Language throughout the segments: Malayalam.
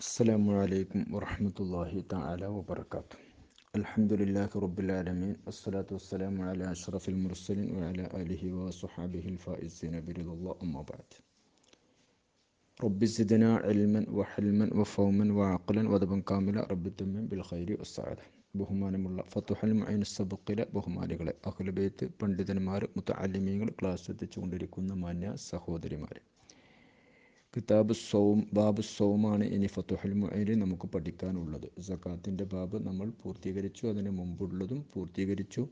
السلام عليكم ورحمة الله تعالى وبركاته الحمد لله رب العالمين والصلاة والسلام على أشرف المرسلين وعلى آله وصحبه الفائزين برضا الله أما بعد رب زدنا علما وحلما وفهما وعقلا ودبا كاملا رب تمم بالخير والسعادة ബഹുമാനമുള്ള ഫത്തുഹൽ മൈൻ സബക്കിലെ ബഹുമാനികളെ അഖിലബേത്ത് പണ്ഡിതന്മാർ മുത്തഅല്ലിമീങ്ങൾ ക്ലാസ് എത്തിച്ചുകൊണ്ടിരിക്കുന്ന മാന്യ സഹോദരിമാർ കിതാബ് സൗം ബാബ് സൗമാണ് ഇനി ഫത്തുഹൽ മുഅയിൽ നമുക്ക് പഠിക്കാനുള്ളത്. സക്കാത്തിന്റെ ബാബ് നമ്മൾ പൂർത്തീകരിച്ചു അതിന് മുമ്പുള്ളതും പൂർത്തീകരിച്ചു.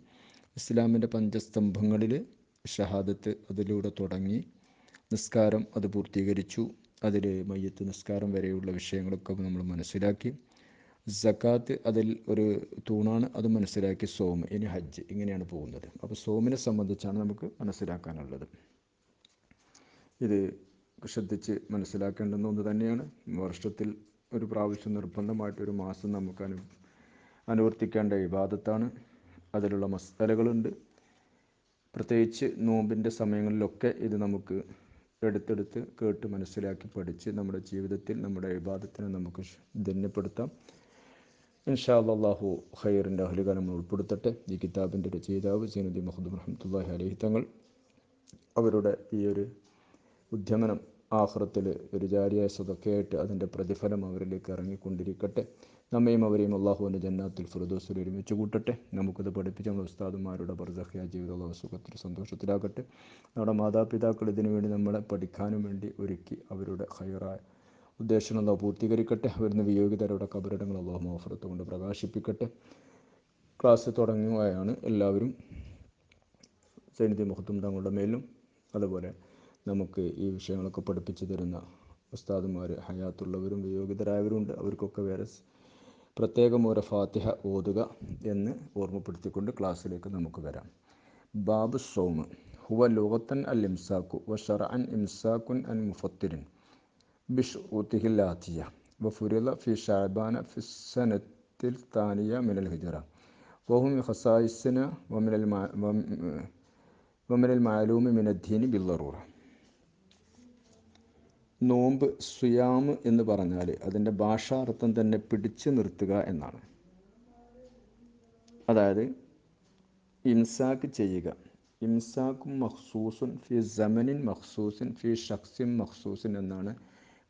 ഇസ്ലാമിന്റെ പഞ്ചസ്തംഭങ്ങളിൽ ഷഹാദത്ത് അതിലൂടെ തുടങ്ങി. നിസ്കാരം അത് പൂർത്തീകരിച്ചു. അതിൽ മയ്യത്ത് നിസ്കാരം വരെയുള്ള വിഷയങ്ങളൊക്കെ നമ്മൾ മനസ്സിലാക്കി. സക്കാത്ത് അതിൽ ഒരു തൂണാണ് അത് മനസ്സിലാക്കി സോം ഇനി ഹജ്ജ് ഇങ്ങനെയാണ് പോകുന്നത്. അപ്പോൾ സോമിനെ സംബന്ധിച്ചാണ് നമുക്ക് മനസ്സിലാക്കാനുള്ളത്. ഇത് ശ്രദ്ധിച്ച് മനസ്സിലാക്കേണ്ടുന്ന ഒന്ന് തന്നെയാണ്. വർഷത്തിൽ ഒരു പ്രാവശ്യം നിർബന്ധമായിട്ട് ഒരു മാസം നമുക്ക് അനു അനുവർത്തിക്കേണ്ട ഇബാദത്താണ് അതിലുള്ള മസാലകളുണ്ട്. പ്രത്യേകിച്ച് നോമ്പിന്റെ സമയങ്ങളിലൊക്കെ ഇത് നമുക്ക് എടുത്തെടുത്ത് കേട്ട് മനസ്സിലാക്കി പഠിച്ച് നമ്മുടെ ജീവിതത്തിൽ നമ്മുടെ ഇബാദത്തിനെ നമുക്ക് ധന്യപ്പെടുത്താം. ഇൻഷാ അള്ളാഹു ഖൈറിന്റെ ഉൾപ്പെടുത്തട്ടെ. ഈ കിതാബിന്റെ രചയിതാവ് സൈനുദ്ദീൻ മഹദൂം റഹ്മത്തുല്ലാഹി അലഹി തങ്ങൾ. അവരുടെ ഈ ഒരു ഉദ്യമനം ആഹ്റത്തിൽ ഒരു ജാരിയായ സ്വതൊക്കെയായിട്ട് അതിന്റെ പ്രതിഫലം അവരിലേക്ക് ഇറങ്ങിക്കൊണ്ടിരിക്കട്ടെ. നമ്മയും അവരെയും അള്ളാഹുവിന്റെ ജന്നാത്തിൽ ഫിറദോസിൽ ഒരുമിച്ച് കൂട്ടട്ടെ. നമുക്കത് പഠിപ്പിച്ച നമ്മുടെ ഉസ്താദുമാരുടെ ബർദഹ്യ ജീവിതമുള്ള സുഖത്തിൽ സന്തോഷത്തിലാകട്ടെ. നമ്മുടെ മാതാപിതാക്കൾ ഇതിനു വേണ്ടി നമ്മളെ പഠിക്കാനും വേണ്ടി ഒരുക്കി അവരുടെ ഹൈറായ ഉദ്ദേശം അള്ളാഹു പൂർത്തീകരിക്കട്ടെ. അവരുന്ന് വിയോഗിതരുടെ കബറിടങ്ങൾ അള്ളാഹു മോഫറത്ത് കൊണ്ട് പ്രകാശിപ്പിക്കട്ടെ. ക്ലാസ് തുടങ്ങുകയാണ്. എല്ലാവരും സൈനിധ്യ മുഹത്തും തങ്ങളുടെ മേലും അതുപോലെ നമുക്ക് ഈ വിഷയങ്ങളൊക്കെ പഠിപ്പിച്ചു തരുന്ന ഉസ്താദുമാർ ഹയാത്തുള്ളവരും വിയോഗിതരായവരുണ്ട് അവർക്കൊക്കെ വേറെ പ്രത്യേകം ഓരോ ഫാത്തിഹ ഓതുക എന്ന് ഓർമ്മപ്പെടുത്തിക്കൊണ്ട് ക്ലാസ്സിലേക്ക് നമുക്ക് വരാം. ബാബു സോമ് ഹുവ ലോകത്തൻ അൽ ഇംസാക്കു വ ഷറ അൻ ഇംസാക്കുൻ അൻ മുഫത്തിരിൻ ബിഷ് ഉത്തിഹില്ലാത്തിയ വ ഫുരുല ഫി ഷാബാന ഫിസനത്തിൽ താനിയ മിനൽ ഹിജറ വഹും ഹസായിസിന വമിനൽ വമിനൽ മാലൂമി മിനദ്ദീനി ബില്ലറൂറ നോമ്പ് സുയാമ് എന്ന് പറഞ്ഞാൽ അതിന്റെ ഭാഷാർത്ഥം തന്നെ പിടിച്ചു നിർത്തുക എന്നാണ്. അതായത് ഇംസാക്ക് ചെയ്യുക. ഇംസാക്കും മഖ്സൂസുൻ ഫി സമനിൻ മഖ്സൂസിൻ ഫി ഷഖ്സിൻ മഖ്സൂസിൻ എന്നാണ്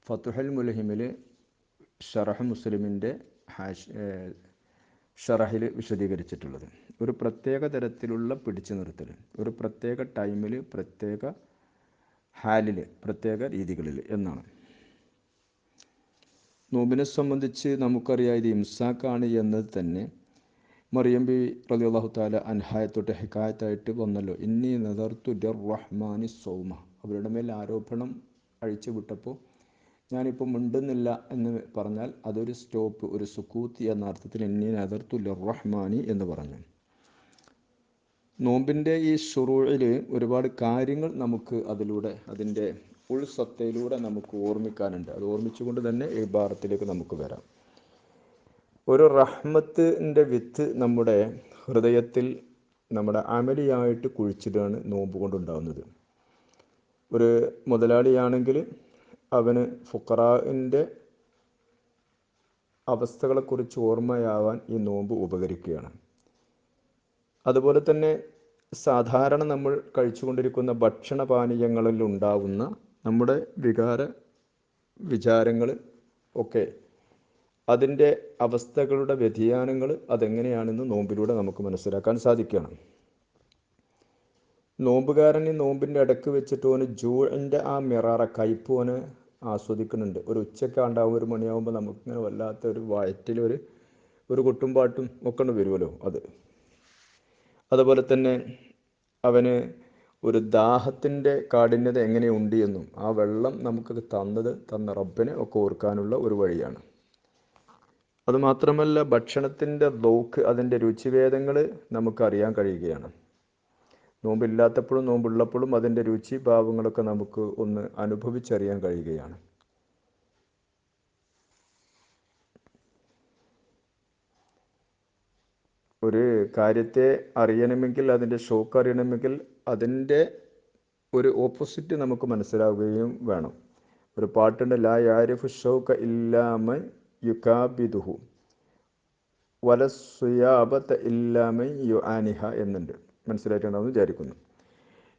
ഫത്തുഹൽ മുലഹിമിൽ ഷറഹ് മുസ്ലിമിന്റെ ഹാഷ് ഷറഹിൽ വിശദീകരിച്ചിട്ടുള്ളത്. ഒരു പ്രത്യേക തരത്തിലുള്ള പിടിച്ചു നിർത്തൽ ഒരു പ്രത്യേക ടൈമിൽ പ്രത്യേക ഹാലിൽ പ്രത്യേക രീതികളിൽ എന്നാണ്. നോമ്പിനെ സംബന്ധിച്ച് നമുക്കറിയാം ഇത് ഇംസാക്കാണ് എന്നത് തന്നെ. മറിയം ബി റലി അള്ളാഹു താല അൻഹായത്തോട്ട് ഹിക്കായത്തായിട്ട് വന്നല്ലോ. ഇന്നി നദർത്തു ഡർ റഹ്മാനി സൗമ. അവരുടെ മേൽ ആരോപണം അഴിച്ചു വിട്ടപ്പോൾ ഞാനിപ്പോൾ മിണ്ടുന്നില്ല എന്ന് പറഞ്ഞാൽ അതൊരു സ്റ്റോപ്പ് ഒരു സുക്കൂത്തി എന്ന അർത്ഥത്തിൽ ഇന്നി നദർത്തു ലർ റഹ്മാനി എന്ന് പറഞ്ഞു. നോമ്പിന്റെ ഈ ഷുറൂഴിൽ ഒരുപാട് കാര്യങ്ങൾ നമുക്ക് അതിലൂടെ അതിന്റെ ഉൾസത്തയിലൂടെ നമുക്ക് ഓർമ്മിക്കാനുണ്ട്. അത് ഓർമ്മിച്ചുകൊണ്ട് തന്നെ ഈ ഭാരത്തിലേക്ക് നമുക്ക് വരാം. ഒരു റഹ്മത്തിന്റെ വിത്ത് നമ്മുടെ ഹൃദയത്തിൽ നമ്മുടെ അമലിയായിട്ട് കുഴിച്ചിട്ടാണ് നോമ്പ് കൊണ്ടുണ്ടാകുന്നത് ഒരു മുതലാളിയാണെങ്കിൽ അവന് ഫുക്കറാവിന്റെ അവസ്ഥകളെക്കുറിച്ച് ഓർമ്മയാവാൻ ഈ നോമ്പ് ഉപകരിക്കുകയാണ്. അതുപോലെ തന്നെ സാധാരണ നമ്മൾ കഴിച്ചുകൊണ്ടിരിക്കുന്ന ഭക്ഷണപാനീയങ്ങളിൽ ഉണ്ടാവുന്ന നമ്മുടെ വികാര വിചാരങ്ങൾ ഒക്കെ അതിന്റെ അവസ്ഥകളുടെ വ്യതിയാനങ്ങൾ അതെങ്ങനെയാണെന്ന് നോമ്പിലൂടെ നമുക്ക് മനസ്സിലാക്കാൻ സാധിക്കുകയാണ്. നോമ്പുകാരൻ ഈ നോമ്പിന്റെ ഇടയ്ക്ക് വെച്ചിട്ട് ഓന് ആ മിറാറ കയ്പ് ഓന് ആസ്വദിക്കുന്നുണ്ട്. ഒരു ഉച്ചക്കാണ്ടാവും ഒരു മണിയാവുമ്പോൾ നമുക്കിങ്ങനെ വല്ലാത്ത ഒരു വയറ്റിൽ ഒരു ഒരു കൊട്ടുംപാട്ടും ഒക്കെ വരുമല്ലോ അത്. അതുപോലെ തന്നെ അവന് ഒരു ദാഹത്തിന്റെ കാഠിന്യത എങ്ങനെയുണ്ട് എന്നും ആ വെള്ളം നമുക്ക് തന്നത് തന്ന റബ്ബിനെ ഒക്കെ ഓർക്കാനുള്ള ഒരു വഴിയാണ്. അതുമാത്രമല്ല ഭക്ഷണത്തിന്റെ ദോക്ക് അതിന്റെ രുചിഭേദങ്ങൾ നമുക്കറിയാൻ കഴിയുകയാണ്. നോമ്പില്ലാത്തപ്പോഴും നോമ്പുള്ളപ്പോഴും അതിന്റെ രുചി ഭാവങ്ങളൊക്കെ നമുക്ക് ഒന്ന് അനുഭവിച്ചറിയാൻ കഴിയുകയാണ്. ഒരു കാര്യത്തെ അറിയണമെങ്കിൽ അതിന്റെ ഷോക്ക് അറിയണമെങ്കിൽ അതിന്റെ ഒരു ഓപ്പോസിറ്റ് നമുക്ക് മനസ്സിലാവുകയും വേണം. ഒരു പാട്ടുണ്ട് ലാ യാരിഫ് ഷൗക്ക ഇല്ലാമൻ വല സുയാബത്ത് ഇല്ലാമൻ യു ആനിഹ എന്നുണ്ട്. മനസ്സിലായിട്ടുണ്ടാവും വിചാരിക്കുന്നു.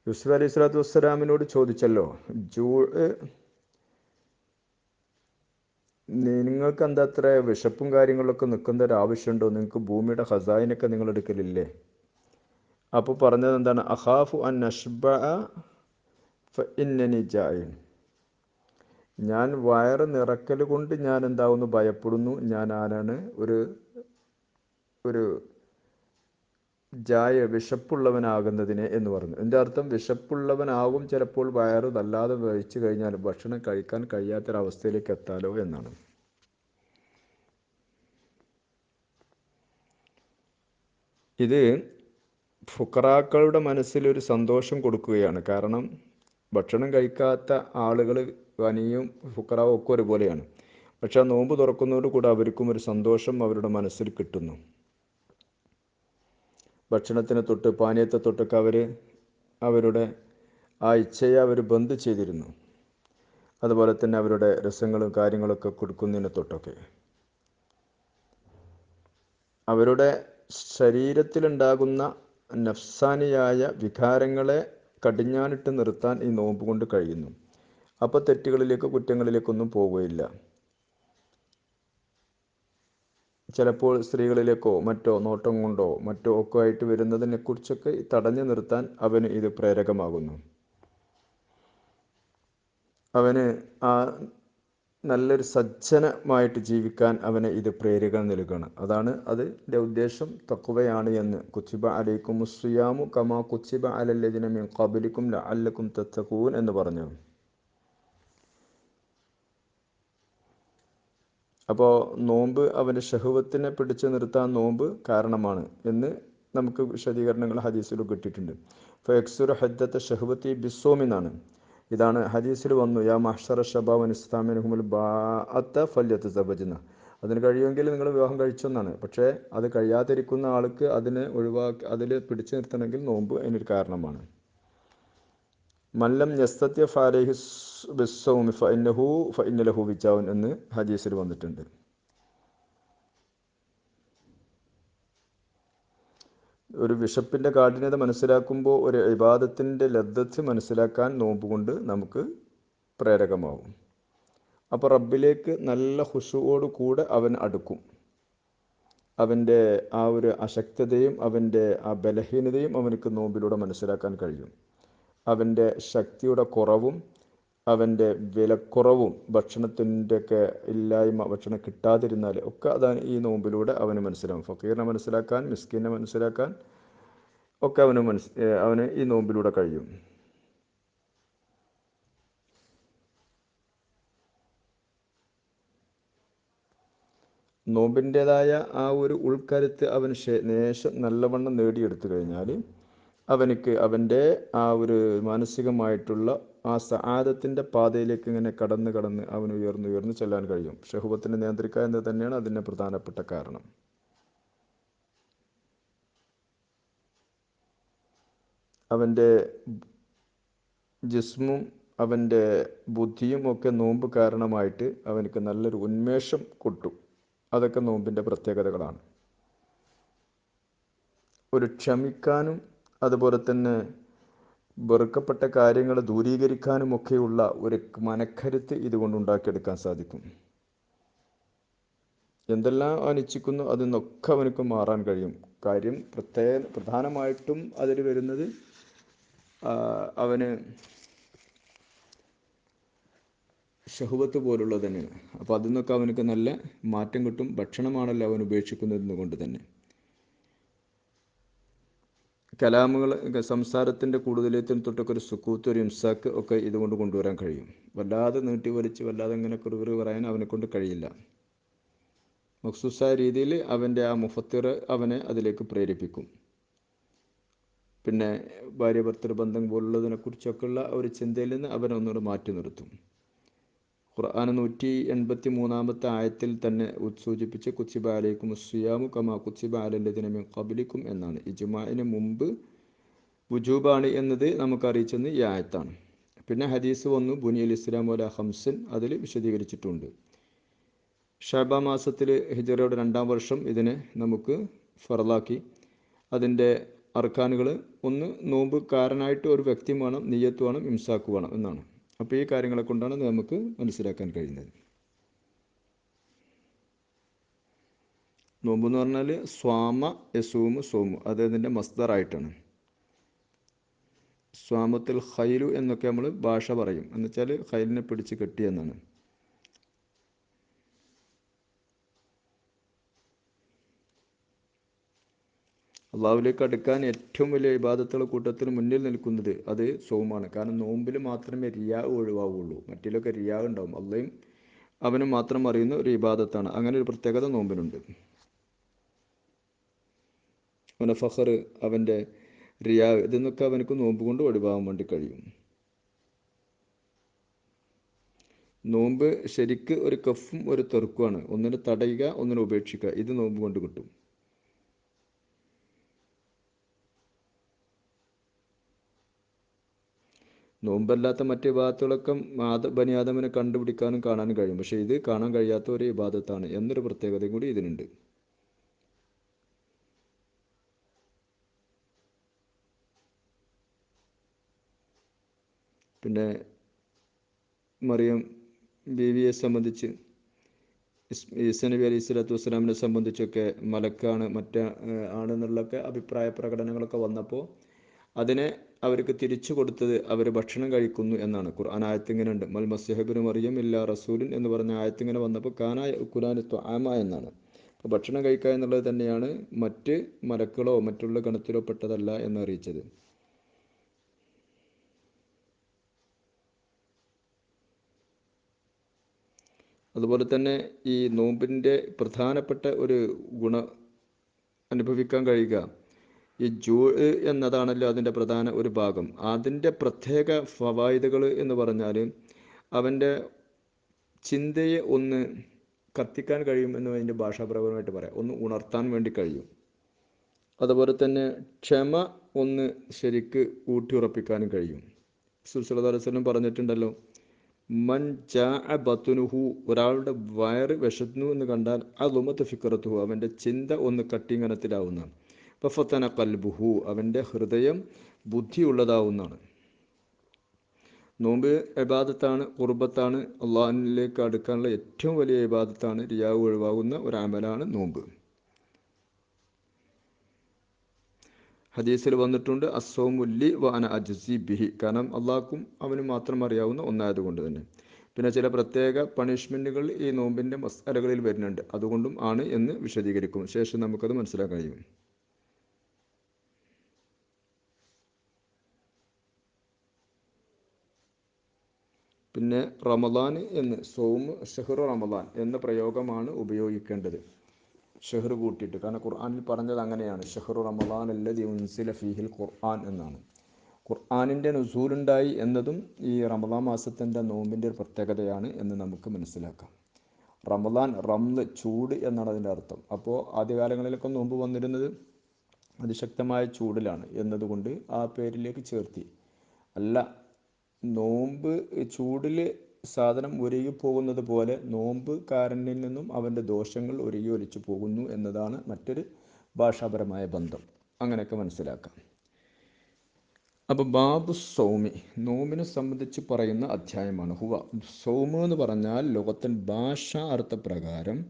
യുസുഫ് അലൈഹി സ്വലാത്തു വസ്സലാമിനോട് ചോദിച്ചല്ലോ ജൂ നിങ്ങൾക്ക് എന്താ അത്ര വിശപ്പും കാര്യങ്ങളൊക്കെ നിൽക്കുന്ന ഒരു ആവശ്യമുണ്ടോ നിങ്ങൾക്ക് ഭൂമിയുടെ ഹസായിനൊക്കെ നിങ്ങൾ എടുക്കലില്ലേ അപ്പോൾ പറഞ്ഞത് എന്താണ് അഹാഫു അൻ അഷ്ബ ഇന്നനി ജായിൻ ഞാൻ വയറ് നിറക്കൽ കൊണ്ട് ഞാൻ എന്താവുന്നു ഭയപ്പെടുന്നു. ഞാൻ ആരാണ്? ഒരു ഒരു ജായ വിശപ്പുള്ളവനാകുന്നതിനെ എന്ന് പറഞ്ഞു. എന്റെ അർത്ഥം വിശപ്പുള്ളവനാകും ചിലപ്പോൾ വയറ് നല്ലാതെ വഹിച്ചു കഴിഞ്ഞാൽ ഭക്ഷണം കഴിക്കാൻ കഴിയാത്തൊരവസ്ഥയിലേക്ക് എത്താലോ എന്നാണ്. ഇത് ഫുക്കറാക്കളുടെ മനസ്സിൽ ഒരു സന്തോഷം കൊടുക്കുകയാണ്. കാരണം ഭക്ഷണം കഴിക്കാത്ത ആളുകൾ വനിയും ഫുക്കറാവും ഒക്കെ ഒരുപോലെയാണ്. പക്ഷെ ആ നോമ്പ് തുറക്കുന്നതോടുകൂടെ അവർക്കും ഒരു സന്തോഷം അവരുടെ മനസ്സിൽ കിട്ടുന്നു. ഭക്ഷണത്തിന് തൊട്ട് പാനീയത്തെ തൊട്ടൊക്കെ അവർ അവരുടെ ആ ഇച്ഛയെ അവർ ബന്ദ് ചെയ്തിരുന്നു. അതുപോലെ തന്നെ അവരുടെ രസങ്ങളും കാര്യങ്ങളൊക്കെ കൊടുക്കുന്നതിന് തൊട്ടൊക്കെ. അവരുടെ ശരീരത്തിലുണ്ടാകുന്ന നഫ്സാനിയായ വികാരങ്ങളെ കടിഞ്ഞാണിട്ട് നിർത്താൻ ഈ നോമ്പ് കൊണ്ട് കഴിയുന്നു. അപ്പോൾ തെറ്റുകളിലേക്ക് കുറ്റങ്ങളിലേക്കൊന്നും പോവുകയില്ല. ചിലപ്പോൾ സ്ത്രീകളിലേക്കോ മറ്റോ നോട്ടം കൊണ്ടോ മറ്റോ ഒക്കെ ആയിട്ട് വരുന്നതിനെ കുറിച്ചൊക്കെ തടഞ്ഞു നിർത്താൻ അവന് ഇത് പ്രേരകമാകുന്നു. അവന് ആ നല്ലൊരു സജ്ജനമായിട്ട് ജീവിക്കാൻ അവന് ഇത് പ്രേരകം നൽകുകയാണ് അതാണ് അതിന്റെ ഉദ്ദേശം. തക്കുവയാണ് എന്ന്. കുച്ചിബ അലൈക്കും കമാ കുച്ചിബ അലല്ലദിന കബലിക്കും ലഅല്ലക്കും തത്തക്കൂൻ എന്ന് പറഞ്ഞു. അപ്പോൾ നോമ്പ് അവന്റെ ഷഹുവത്തിനെ പിടിച്ചു നിർത്താൻ നോമ്പ് കാരണമാണ് എന്ന് നമുക്ക് വിശദീകരണങ്ങൾ ഹദീസിൽ കിട്ടിയിട്ടുണ്ട്. ഫെക്സുർ ഹദ്ദത്ത് ഷഹുവത്തി ബിസോം എന്നാണ് ഇതാണ് ഹദീസിൽ വന്നു യാ മഹ്ഷറ ഷബാബ് ബാ ബാഅത്ത ഫല്യത്ത് സബജന അതിന് കഴിയുമെങ്കിൽ നിങ്ങൾ വിവാഹം കഴിച്ചെന്നാണ് പക്ഷേ അത് കഴിയാതിരിക്കുന്ന ആൾക്ക് അതിനെ ഒഴിവാക്കി അതിൽ പിടിച്ചു നിർത്തണമെങ്കിൽ നോമ്പ് അതിനൊരു കാരണമാണ്. മല്ലം യസ്തത്യ ഫാലേഹി ബിസ്സൗമി ഫഇന്നഹു ഫഇന്നലഹു വിജാവുൻ എന്ന് ഹദീസിൽ വന്നിട്ടുണ്ട്. ഒരു വിശപ്പിന്റെ കാഠിന്യത മനസ്സിലാക്കുമ്പോൾ ഒരു ഇബാദത്തിന്റെ ലബ്ധത്ത് മനസ്സിലാക്കാൻ നോമ്പുകൊണ്ട് നമുക്ക് പ്രേരകമാവും. അപ്പോൾ റബ്ബിലേക്ക് നല്ല ഹുഷുവോട് കൂടെ അവൻ അടുക്കും. അവന്റെ ആ ഒരു അശക്തതയും അവന്റെ ആ ബലഹീനതയും അവനക്ക് നോമ്പിലൂടെ മനസ്സിലാക്കാൻ കഴിയും. അവന്റെ ശക്തിയുടെ കുറവും അവന്റെ വിലക്കുറവും ഭക്ഷണത്തിന്റെ ഒക്കെ ഇല്ലായ്മ ഭക്ഷണം കിട്ടാതിരുന്നാൽ ഒക്കെ അതാണ് ഈ നോമ്പിലൂടെ അവന് മനസ്സിലാവും. ഫക്കീറിനെ മനസ്സിലാക്കാൻ മിസ്കിനെ മനസ്സിലാക്കാൻ ഒക്കെ അവന് മനസ് അവന് ഈ നോമ്പിലൂടെ കഴിയും. നോമ്പിന്റെതായ ആ ഒരു ഉൾക്കരുത്ത് അവൻ ശേഷം നല്ലവണ്ണം നേടിയെടുത്തു കഴിഞ്ഞാൽ അവനക്ക് അവന്റെ ആ ഒരു മാനസികമായിട്ടുള്ള ആ സഹാദത്തിന്റെ പാതയിലേക്ക് ഇങ്ങനെ കടന്ന് കടന്ന് അവൻ ഉയർന്നു ഉയർന്നു ചെല്ലാൻ കഴിയും. ഷഹുബത്തിനെ നിയന്ത്രിക്കുക എന്നത് തന്നെയാണ് അതിന്റെ പ്രധാനപ്പെട്ട കാരണം. അവന്റെ ജിസ്മും അവന്റെ ബുദ്ധിയും ഒക്കെ നോമ്പ് കാരണമായിട്ട് അവനക്ക് നല്ലൊരു ഉന്മേഷം കൊട്ടു. അതൊക്കെ നോമ്പിന്റെ പ്രത്യേകതകളാണ്. ഒരു ക്ഷമിക്കാനും അതുപോലെ തന്നെ വെറുക്കപ്പെട്ട കാര്യങ്ങൾ ദൂരീകരിക്കാനുമൊക്കെയുള്ള ഒരു മനക്കരുത്ത് ഇതുകൊണ്ട് ഉണ്ടാക്കിയെടുക്കാൻ സാധിക്കും. എന്തെല്ലാം അവൻ ഇച്ഛിക്കുന്നു അതിൽ നിന്നൊക്കെ അവനക്ക് മാറാൻ കഴിയും. കാര്യം പ്രത്യേക പ്രധാനമായിട്ടും അതിൽ വരുന്നത് അവന് ഷഹുവത്ത് പോലുള്ളത് തന്നെയാണ്. അപ്പോൾ അതിൽ നിന്നൊക്കെ അവനക്ക് നല്ല മാറ്റം കിട്ടും ഭക്ഷണമാണല്ലോ അവൻ ഉപേക്ഷിക്കുന്നത് കൊണ്ട് തന്നെ. കലാമുകൾ സംസാരത്തിന്റെ കൂടുതലേത്തിന് തൊട്ടൊക്കെ ഒരു സുക്കൂത്ത് ഒരു ഇംസാക്ക് ഒക്കെ ഇതുകൊണ്ട് കൊണ്ടുവരാൻ കഴിയും. വല്ലാതെ നീട്ടി വലിച്ച് വല്ലാതെ ഇങ്ങനെ കുറുകുറി പറയാൻ അവനെ കൊണ്ട് കഴിയില്ല. മഖ്സൂസായ രീതിയിൽ അവന്റെ ആ മുഫത്തിർ അവനെ അതിലേക്ക് പ്രേരിപ്പിക്കും. പിന്നെ ഭാര്യ ഭർത്തൃ ബന്ധം പോലുള്ളതിനെ കുറിച്ചൊക്കെയുള്ള ഒരു ചിന്തയിൽ നിന്ന് അവനെ ഒന്നുകൂടെ മാറ്റി നിർത്തും. ഖുർആൻ നൂറ്റി എൺപത്തി മൂന്നാമത്തെ ആയത്തിൽ തന്നെ സൂചിപ്പിച്ച് കുച്ചിബ അലൈക്കും സുയാമു കമാ കുച്ചിബ അലല്ലതിനമി കബിലിക്കും എന്നാണ്. ഇജുമാന് മുമ്പ് വുജൂബാണ് എന്നത് നമുക്കറിയിച്ചെന്ന് ഈ ആയത്താണ്. പിന്നെ ഹദീസ് വന്നു ബുനിയൽ ഇസ്ലാം ഒല ഹംസൻ അതിൽ വിശദീകരിച്ചിട്ടുണ്ട്. ഷാബ മാസത്തിൽ ഹിജറയുടെ രണ്ടാം വർഷം ഇതിനെ നമുക്ക് ഫറലാക്കി അതിന്റെ അർക്കാനുകൾ ഒന്ന് നോമ്പ് കാരനായിട്ട് ഒരു വ്യക്തി വേണം നീയത്ത് വേണം ഇംസാക്ക് വേണം എന്നാണ്. അപ്പോൾ ഈ കാര്യങ്ങളെ കൊണ്ടാണ് നമുക്ക് മനസ്സിലാക്കാൻ കഴിയുന്നത്. നോമ്പ് എന്ന് പറഞ്ഞാൽ സ്വാമ യസൂമ് സോമു. അത് അതിന്റെ മസ്ദറായിട്ടാണ്. സ്വാമത്തിൽ ഹൈലു എന്നൊക്കെ നമ്മൾ ഭാഷ പറയും. എന്നുവെച്ചാൽ ഹൈലിനെ പിടിച്ച് കെട്ടി എന്നാണ് അള്ളാഹുലേക്ക് അടുക്കാൻ ഏറ്റവും വലിയ ഇബാദത്തുള്ള കൂട്ടത്തിൽ മുന്നിൽ നിൽക്കുന്നത് അത് സോമാണ്. കാരണം നോമ്പിൽ മാത്രമേ റിയാവ് ഒഴിവാവുള്ളൂ. മറ്റിലൊക്കെ റിയാവ് ഉണ്ടാവും. അള്ളയും അവനും മാത്രം അറിയുന്ന ഒരു ഇബാദത്താണ്. അങ്ങനെ ഒരു പ്രത്യേകത നോമ്പിനുണ്ട്. അവന്റെ ഫഹർ അവന്റെ റിയാവ് ഇതെന്നൊക്കെ അവനക്ക് നോമ്പ് കൊണ്ട് ഒഴിവാകാൻ വേണ്ടി കഴിയും. നോമ്പ് ശരിക്ക് ഒരു കഫും ഒരു തെറുക്കുമാണ് ഒന്നിനെ തടയുക ഒന്നിനെ ഉപേക്ഷിക്കുക. ഇത് നോമ്പ് കൊണ്ട് കിട്ടും. നോമ്പല്ലാത്ത മറ്റു വിഭാഗത്തുകളൊക്കെ ആദ ബനിയാദമിനെ കണ്ടുപിടിക്കാനും കാണാനും കഴിയും. പക്ഷേ ഇത് കാണാൻ കഴിയാത്ത ഒരു വിഭാഗത്താണ് എന്നൊരു പ്രത്യേകതയും കൂടി ഇതിനുണ്ട്. പിന്നെ മറിയം ബീവിയെ സംബന്ധിച്ച് ഈസ നബി അലൈഹി സ്വലാത്തു വസ്സലാമിനെ സംബന്ധിച്ചൊക്കെ മലക്കാണ് മറ്റേ ആണെന്നുള്ളൊക്കെ അഭിപ്രായ പ്രകടനങ്ങളൊക്കെ വന്നപ്പോൾ അതിനെ അവർക്ക് തിരിച്ചു കൊടുത്തത് അവർ ഭക്ഷണം കഴിക്കുന്നു എന്നാണ്. ഖുർആൻ ആയത്തിങ്ങനെ ഉണ്ട് മൽ മസ്യഹബിന് മറിയം റസൂലിൻ എന്ന് പറഞ്ഞ ആയത്തിങ്ങനെ വന്നപ്പോൾ കാനായ ഖുരാൻ ആമ എന്നാണ്. അപ്പോൾ ഭക്ഷണം കഴിക്കുക എന്നുള്ളത് തന്നെയാണ് മറ്റ് മലക്കളോ മറ്റുള്ള ഗണത്തിലോ പെട്ടതല്ല എന്നറിയിച്ചത് അതുപോലെ തന്നെ ഈ നോമ്പിന്റെ പ്രധാനപ്പെട്ട ഒരു ഗുണ അനുഭവിക്കാൻ കഴിയുക. ഈ ജൂ എന്നതാണല്ലോ അതിന്റെ പ്രധാന ഒരു ഭാഗം. അതിന്റെ പ്രത്യേക ഫവായിദുകൾ എന്ന് പറഞ്ഞാൽ അവന്റെ ചിന്തയെ ഒന്ന് കത്തിക്കാൻ കഴിയും എന്ന് അതിന്റെ ഭാഷാപരമായിട്ട് പറയാം. ഒന്ന് ഉണർത്താൻ വേണ്ടി കഴിയും. അതുപോലെ തന്നെ ക്ഷമ ഒന്ന് ശരിക്ക് ഊട്ടിയുറപ്പിക്കാനും കഴിയും. സുസലതാലസ്വലം പറഞ്ഞിട്ടുണ്ടല്ലോ മൻ ജാ ബത്തുനുഹു ഒരാളുടെ വയറ് വിശന്നു എന്ന് കണ്ടാൽ ആ ലുമത്ത് ഫിക്കറത്തുഹു അവന്റെ ചിന്ത ഒന്ന് കട്ടിങ്ങനത്തിലാവുന്നതാണ്. ഫത്തന കൽബുഹു അവന്റെ ഹൃദയം ബുദ്ധിയുള്ളതാവുന്നതാണ്. നോമ്പ് എബാദത്താണ് കുർബത്താണ് അള്ളാഹിനിലേക്ക് അടുക്കാനുള്ള ഏറ്റവും വലിയ ഇബാദത്താണ് റിയാവ് ഒഴിവാകുന്ന ഒരു അമലാണ് നോമ്പ്. ഹദീസിൽ വന്നിട്ടുണ്ട് അസോമുല്ലി വാന അജസി ബിഹി. കാരണം അള്ളാഹ്ക്കും അവന് മാത്രം അറിയാവുന്ന ഒന്നായതുകൊണ്ട് തന്നെ. പിന്നെ ചില പ്രത്യേക പണിഷ്മെന്റുകൾ ഈ നോമ്പിന്റെ മസാലകളിൽ വരുന്നുണ്ട്. അതുകൊണ്ടും ആണ് എന്ന് വിശദീകരിക്കും. ശേഷം നമുക്കത് മനസ്സിലാക്കാൻ കഴിയും പിന്നെ റമദാൻ എന്ന് സോമ് ഷെഹ്റു റമദാൻ എന്ന പ്രയോഗമാണ് ഉപയോഗിക്കേണ്ടത്. ഷെഹർ കൂട്ടിയിട്ട്. കാരണം ഖുർആാനിൽ പറഞ്ഞത് അങ്ങനെയാണ്. ഷെഹ്റു റമദാൻ അല്ലതി ഉൻസില ഫീഹിൽ ഖുർആൻ എന്നാണ്. ഖുർആാനിന്റെ നുസൂലുണ്ടായി എന്നതും ഈ റമദാൻ മാസത്തിന്റെ നോമ്പിന്റെ ഒരു പ്രത്യേകതയാണ് എന്ന് നമുക്ക് മനസ്സിലാക്കാം. റമദാൻ റംൽ ചൂട് എന്നാണ് അതിന്റെ അർത്ഥം. അപ്പോൾ ആദ്യകാലങ്ങളിലൊക്കെ നോമ്പ് വന്നിരുന്നത് അതിശക്തമായ ചൂടിലാണ് എന്നതുകൊണ്ട് ആ പേരിലേക്ക് ചേർത്തി. അല്ല നോമ്പ് ചൂടിൽ സാധനം ഉരുകി പോകുന്നത് പോലെ നോമ്പ് കാരനിൽ നിന്നും അവന്റെ ദോഷങ്ങൾ ഉരുകി ഒലിച്ചു പോകുന്നു എന്നതാണ് മറ്റൊരു ഭാഷാപരമായ ബന്ധം. അങ്ങനെയൊക്കെ മനസ്സിലാക്കാം. അപ്പോൾ ബാബു സൗമി നോമിനെ സംബന്ധിച്ച് പറയുന്ന അധ്യായമാണ്. ഹുവ സൗമ എന്ന് പറഞ്ഞാൽ ലോകത്തിൻ ഭാഷാ അർത്ഥപ്രകാരം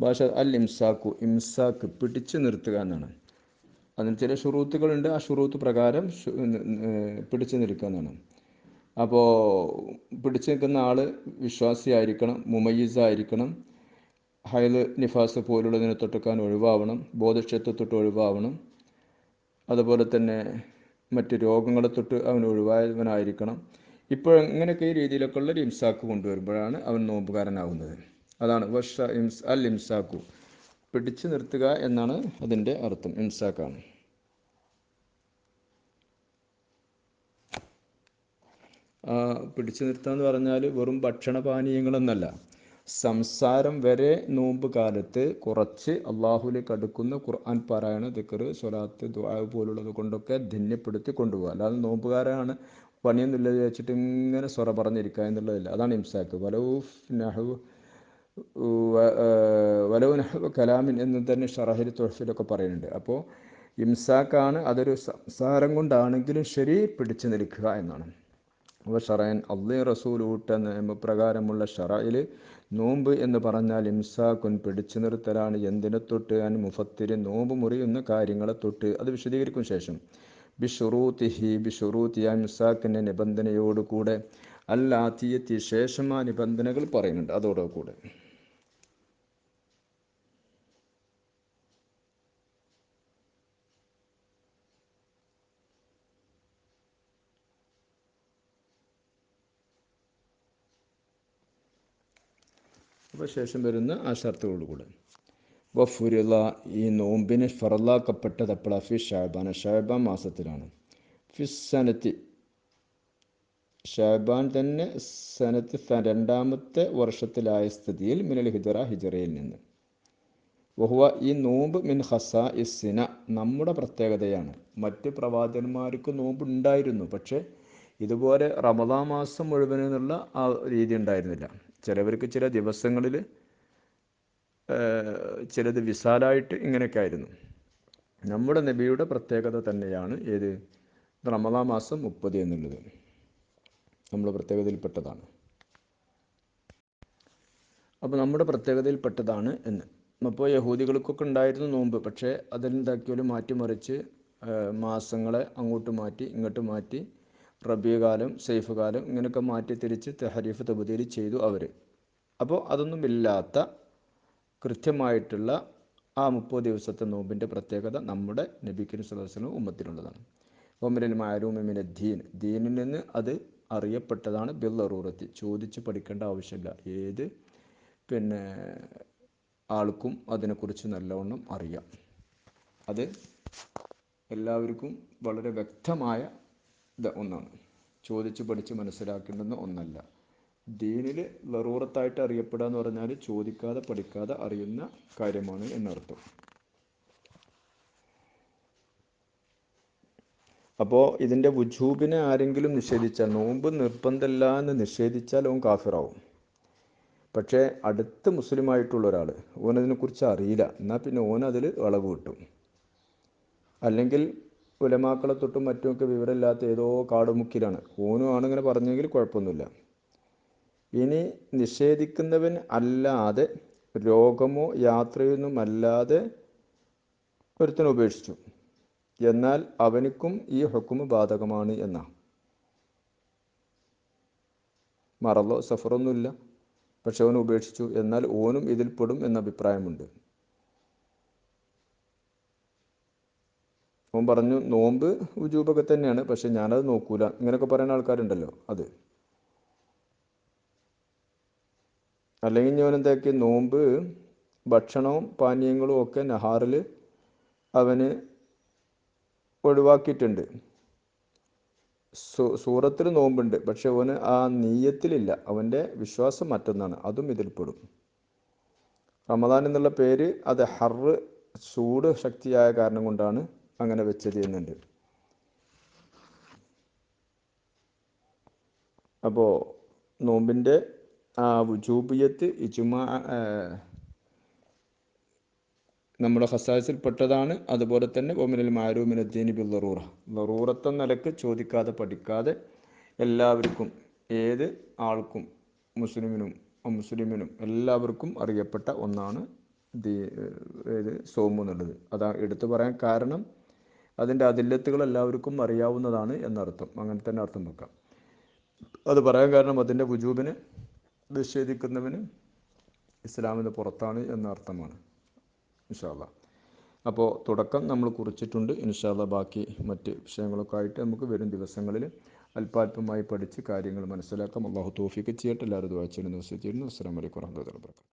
ഭാഷ അൽ ഇംസാക്കു ഇംസാക്ക് പിടിച്ചു നിർത്തുക എന്നാണ്. അതിന് ചില ഷുറൂത്തുകളുണ്ട് ആ ഷുറൂത്ത് പ്രകാരം പിടിച്ചു നിൽക്കുക എന്നാണ് അപ്പോൾ പിടിച്ചു നിൽക്കുന്ന ആൾ വിശ്വാസിയായിരിക്കണം മുമയ്യസായിരിക്കണം. ഹൈൽ നിഫാസ് പോലുള്ളതിനെ തൊട്ടുക്കാൻ ഒഴിവാവണം ബോധക്ഷത്തെ തൊട്ട് ഒഴിവാവണം. അതുപോലെ തന്നെ മറ്റ് രോഗങ്ങളെ തൊട്ട് അവൻ ഒഴിവായവനായിരിക്കണം. ഇപ്പോൾ ഇങ്ങനെയൊക്കെ ഈ രീതിയിലൊക്കെയുള്ള ഒരു ഇംസാക്ക് കൊണ്ടുവരുമ്പോഴാണ് അവൻ നോമ്പുകാരനാവുന്നത്. അതാണ് വഷ ഇംസ് അൽ ഇംസാക്കു. പിടിച്ചു നിർത്തുക എന്നാണ് അതിന്റെ അർത്ഥം. ഇംസാക്കാണ് പിടിച്ചു നിർത്തുക എന്ന് പറഞ്ഞാൽ വെറും ഭക്ഷണപാനീയങ്ങളൊന്നല്ല. സംസാരം വരെ നോമ്പ് കാലത്ത് കുറച്ച് അള്ളാഹുലേക്ക് അടുക്കുന്ന ഖുർആൻ പാരായണ ദിക്കർ സ്വലാത്ത് ദ്വാവ് പോലുള്ളത് കൊണ്ടൊക്കെ ധന്യപ്പെടുത്തി കൊണ്ടുപോകുക അല്ലാതെ നോമ്പുകാരാണ് പണിയൊന്നുമില്ല വെച്ചിട്ട് ഇങ്ങനെ സ്വറ പറഞ്ഞിരിക്കുക എന്നുള്ളതല്ല. അതാണ് ഇംസാക്ക്. വലൗഫ് നഹു വലവ് നഹു കലാമിൻ എന്ന് തന്നെ ഷറഹിൽ തൊഹഫിലൊക്കെ പറയുന്നുണ്ട്. അപ്പോൾ ഇംസാക്കാണ് അതൊരു സംസാരം കൊണ്ടാണെങ്കിലും ശരി പിടിച്ചു നിൽക്കുക എന്നാണ്. അപ്പോൾ ഷറയൻ അള്ളി റസൂൽ ഊട്ട നിയമപ്രകാരമുള്ള ഷറയിൽ നോമ്പ് എന്ന് പറഞ്ഞാൽ ഇംസാക്കുൻ പിടിച്ചു നിർത്തലാണ്. എന്തിനെ തൊട്ട്? അൻ മുഫത്തിരി നോമ്പ് മുറിയുന്ന കാര്യങ്ങളെ തൊട്ട്. അത് വിശദീകരിക്കും ശേഷം. ബിഷുറൂത്തിഹി ബിഷുറൂത്തി ഇംസാക്കിന്റെ നിബന്ധനയോടുകൂടെ അല്ലാത്തിയത്തി ശേഷം ആ നിബന്ധനകൾ പറയുന്നുണ്ട്. അതോടെ അപ്പോൾ ശേഷം വരുന്ന ആ ഷർത്തുകളോടുകൂടെ വഫുരുള ഈ നോമ്പിന് ഫറലാക്കപ്പെട്ടത് എപ്പോഴാണ് ഫി ഷാബാൻ. ഷാബാൻ മാസത്തിലാണ്. ഫിസനത്തി ഷാബാൻ തന്നെ സനത്ത് രണ്ടാമത്തെ വർഷത്തിലായ സ്ഥിതിയിൽ മിനൽ ഹിജറ ഹിജറയിൽ നിന്ന്. വഹുവ ഈ നോമ്പ് മിൻ ഹസ ഇസിന നമ്മുടെ പ്രത്യേകതയാണ്. മറ്റ് പ്രവാചകന്മാർക്ക് നോമ്പ് ഉണ്ടായിരുന്നു പക്ഷേ ഇതുപോലെ റമദാ മാസം മുഴുവനെന്നുള്ള ആ രീതി ഉണ്ടായിരുന്നില്ല. ചിലവർക്ക് ചില ദിവസങ്ങളിൽ ചിലത് വിശാലായിട്ട് ഇങ്ങനെയൊക്കെ ആയിരുന്നു നമ്മുടെ നബിയുടെ പ്രത്യേകത തന്നെയാണ് ഏത്? റമദാ മാസം മുപ്പത് എന്നുള്ളത്. നമ്മൾ പ്രത്യേകതയിൽപ്പെട്ടതാണ്. അപ്പോൾ നമ്മുടെ പ്രത്യേകതയിൽപ്പെട്ടതാണ് എന്ന്. അപ്പോൾ യഹൂദികൾക്കൊക്കെ ഉണ്ടായിരുന്നു നോമ്പ്. പക്ഷേ അതിലെന്താക്കിയാലും മാറ്റിമറിച്ച് മാസങ്ങളെ അങ്ങോട്ട് മാറ്റി ഇങ്ങോട്ട് മാറ്റി റബി കാലം സൈഫ് കാലം ഇങ്ങനെയൊക്കെ മാറ്റി തിരിച്ച് തെഹരീഫ് തബുദീൽ ചെയ്തു അവർ അപ്പോൾ അതൊന്നും ഇല്ലാത്ത കൃത്യമായിട്ടുള്ള ആ മുപ്പത് ദിവസത്തെ നോമ്പിന്റെ പ്രത്യേകത നമ്മുടെ നബിക്കിന് സദസ്സിനും ഉമ്മത്തിനുള്ളതാണ്. മാരൂമിമിന് ദീൻ ദീനിൽ നിന്ന് അത് അറിയപ്പെട്ടതാണ് ബിൽ അറൂറത്തി ചോദിച്ച് പഠിക്കേണ്ട ആവശ്യമില്ല. ഏത് പിന്നെ ആൾക്കും അതിനെക്കുറിച്ച് നല്ലവണ്ണം അറിയാം. അത് എല്ലാവർക്കും വളരെ വ്യക്തമായ ഒന്നാണ്. ചോദിച്ച് പഠിച്ച് മനസ്സിലാക്കേണ്ടുന്ന ഒന്നല്ല. ദീനിൽ ലറൂറത്തായിട്ട് അറിയപ്പെടുക എന്ന് പറഞ്ഞാൽ ചോദിക്കാതെ പഠിക്കാതെ അറിയുന്ന കാര്യമാണ് എന്നർത്ഥം. അപ്പോൾ ഇതിന്റെ വുജൂബിനെ ആരെങ്കിലും നിഷേധിച്ചാൽ നോമ്പ് നിർബന്ധമല്ല എന്ന് നിഷേധിച്ചാൽ അവൻ കാഫിറാവും. പക്ഷേ അടുത്ത് മുസ്ലിമായിട്ടുള്ള ഒരാൾ ഓനതിനെക്കുറിച്ച് അറിയില്ല. എന്നാൽ പിന്നെ ഓനതിൽ വളവ് കിട്ടും. അല്ലെങ്കിൽ ഉലമാക്കളെ തൊട്ടും മറ്റുമൊക്കെ വിവരമില്ലാത്ത ഏതോ കാടുമുക്കിലാണ്. ഓനും ഇങ്ങനെ പറഞ്ഞെങ്കിൽ കുഴപ്പമൊന്നുമില്ല. ഇനി നിഷേധിക്കുന്നവൻ അല്ലാതെ രോഗമോ യാത്രയൊന്നും അല്ലാതെ ഒരുത്തനെ ഉപേക്ഷിച്ചു. എന്നാൽ അവനിക്കും ഈ ഹുക്കുമ് ബാധകമാണ് എന്നാ. മറലോ സഫറൊന്നുമില്ല. പക്ഷെ അവൻ ഉപേക്ഷിച്ചു. എന്നാൽ ഓനും ഇതിൽപ്പെടും പെടും എന്ന അഭിപ്രായമുണ്ട്. അവൻ പറഞ്ഞു നോമ്പ് ഉജൂബൊക്കെ തന്നെയാണ് പക്ഷെ ഞാനത് നോക്കൂല. ഇങ്ങനെയൊക്കെ പറയുന്ന ആൾക്കാരുണ്ടല്ലോ അത്. അല്ലെങ്കിൽ ഞാൻ എന്താക്കി? നോമ്പ് ഭക്ഷണവും പാനീയങ്ങളും ഒക്കെ നഹാറിൽ അവന് ഒഴിവാക്കിയിട്ടുണ്ട്. സൂറത്തിൽ നോമ്പുണ്ട് പക്ഷെ അവന് ആ നീയത്തിലില്ല. അവന്റെ വിശ്വാസം മറ്റൊന്നാണ് അതും ഇതിൽപ്പെടും റമദാൻ എന്നുള്ള പേര് അത് ഹർ ചൂട് ശക്തിയായ കാരണം കൊണ്ടാണ് അങ്ങനെ വെച്ചത് എന്നുണ്ട് അപ്പോൾ നോമ്പിന്റെ ആ ജൂബിയത്ത് ഇജുമാ നമ്മുടെ ഹസാസിൽപ്പെട്ടതാണ് അതുപോലെ തന്നെ ഒമിനൽ മാരൂമിനുദ്ദീനി ബിൽ ലറൂറ ലറൂറത്തെ നിലയ്ക്ക് ചോദിക്കാതെ പഠിക്കാതെ എല്ലാവർക്കും ഏത് ആൾക്കും മുസ്ലിമിനും മുസ്ലിമിനും എല്ലാവർക്കും അറിയപ്പെട്ട ഒന്നാണ് ദീ ഏത് സോമു എന്നുള്ളത്. അതാ എടുത്തു പറയാൻ കാരണം അതിന്റെ അതില്ലത്തുകൾ എല്ലാവർക്കും അറിയാവുന്നതാണ് എന്നർത്ഥം. അങ്ങനെ തന്നെ അർത്ഥം വെക്കാം. അത് പറയാൻ കാരണം അതിന്റെ വുജൂബിനെ നിഷേധിക്കുന്നവന് ഇസ്ലാമിന് പുറത്താണ് എന്ന അർത്ഥമാണ് ഇൻഷാല്ല അപ്പോൾ തുടക്കം നമ്മൾ കുറിച്ചിട്ടുണ്ട്. ഇൻഷാല്ല ബാക്കി മറ്റ് വിഷയങ്ങളൊക്കെ ആയിട്ട് നമുക്ക് വരും ദിവസങ്ങളിൽ അല്പാൽപമായി പഠിച്ച് കാര്യങ്ങൾ മനസ്സിലാക്കാം. അള്ളാഹു തോഫിക്ക് ചെയ്യട്ടെ. എല്ലാവരും വായിച്ചിരുന്നു വസിച്ചിരുന്നു അസ്സാം വലൈക്കും വർഹമത്തുള്ള